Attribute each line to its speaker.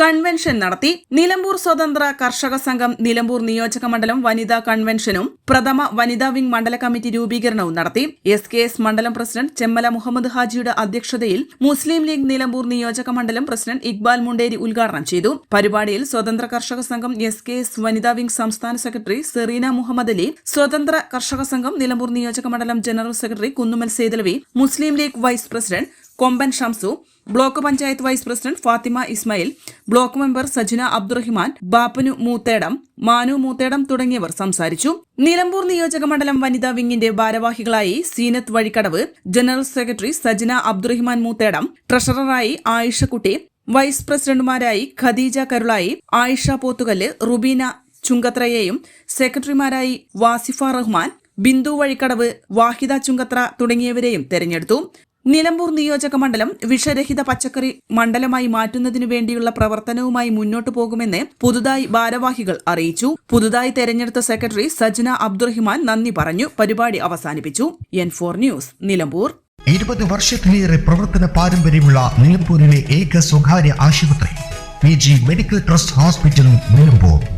Speaker 1: convention നടത്തി. നിലമ്പൂർ സ്വതന്ത്ര കർഷക സംഘം നിലമ്പൂർ നിയോജക മണ്ഡലം വനിതാ കൺവെൻഷനും പ്രഥമ വനിതാ വിംഗ് മണ്ഡല കമ്മിറ്റി രൂപീകരണവും നടത്തി. എസ് കെ എസ് മണ്ഡലം പ്രസിഡന്റ് ചെമ്മല മുഹമ്മദ് ഹാജിയുടെ അധ്യക്ഷതയിൽ മുസ്ലിം ലീഗ് നിലമ്പൂർ നിയോജക മണ്ഡലം പ്രസിഡന്റ് ഇക്ബാൽ മുണ്ടേരി ഉദ്ഘാടനം ചെയ്തു. പരിപാടിയിൽ സ്വതന്ത്ര കർഷക സംഘം എസ് കെ എസ് വനിതാ വിംഗ് സംസ്ഥാന സെക്രട്ടറി സെറീന മുഹമ്മദ് അലി സ്വതന്ത്ര കർഷക സംഘം നിലമ്പൂർ നിയോജക മണ്ഡലം general secretary Kunnumal Sethalavi Muslim League vice president Komban Shamsu block panchayat vice president Fathima Ismail block member Sajina Abdurahiman Bappanu Moothedam Manu Moothedam തുടങ്ങിയവർ സംസാരിച്ചു. നിലമ്പൂർ നിയോജക മണ്ഡലം വനിതാ വിങ്ങിന്റെ ഭാരവാഹികളായി സീനത്ത് വഴിക്കടവ് ജനറൽ സെക്രട്ടറി സജിന അബ്ദുറഹിമാൻ മൂത്തേടം ട്രഷററായി ആയിഷക്കുട്ടി വൈസ് പ്രസിഡന്റുമാരായി ഖദീജ കരുളായി ആയിഷ പോത്തുകല്ല് റുബീന ചുങ്കത്രയെയും സെക്രട്ടറിമാരായി വാസിഫ റഹ്മാൻ ബിന്ദു വഴിക്കടവ് വാഹിദ ചുങ്കത്ര തുടങ്ങിയവരെയും തെരഞ്ഞെടുത്തു. നിലമ്പൂർ നിയോജക മണ്ഡലം വിഷരഹിത പച്ചക്കറി മണ്ഡലമായി മാറ്റുന്നതിനു വേണ്ടിയുള്ള പ്രവർത്തനവുമായി മുന്നോട്ടു പോകുമെന്ന് പുതുതായി ഭാരവാഹികൾ അറിയിച്ചു. പുതുതായി തെരഞ്ഞെടുത്ത സെക്രട്ടറി സജ്ന അബ്ദുറഹിമാൻ നന്ദി പറഞ്ഞു. പരിപാടി അവസാനിപ്പിച്ചു. N four news Nilambur.
Speaker 2: ഇരുപത് വർഷത്തിലേറെ പ്രവർത്തന പാരമ്പര്യമുള്ള നിലമ്പൂരിലെ ഏക സ്വകാര്യ ആശുപത്രി മെഡിക്കൽ ട്രസ്റ്റ് ഹോസ്പിറ്റൽ നിലമ്പൂർ.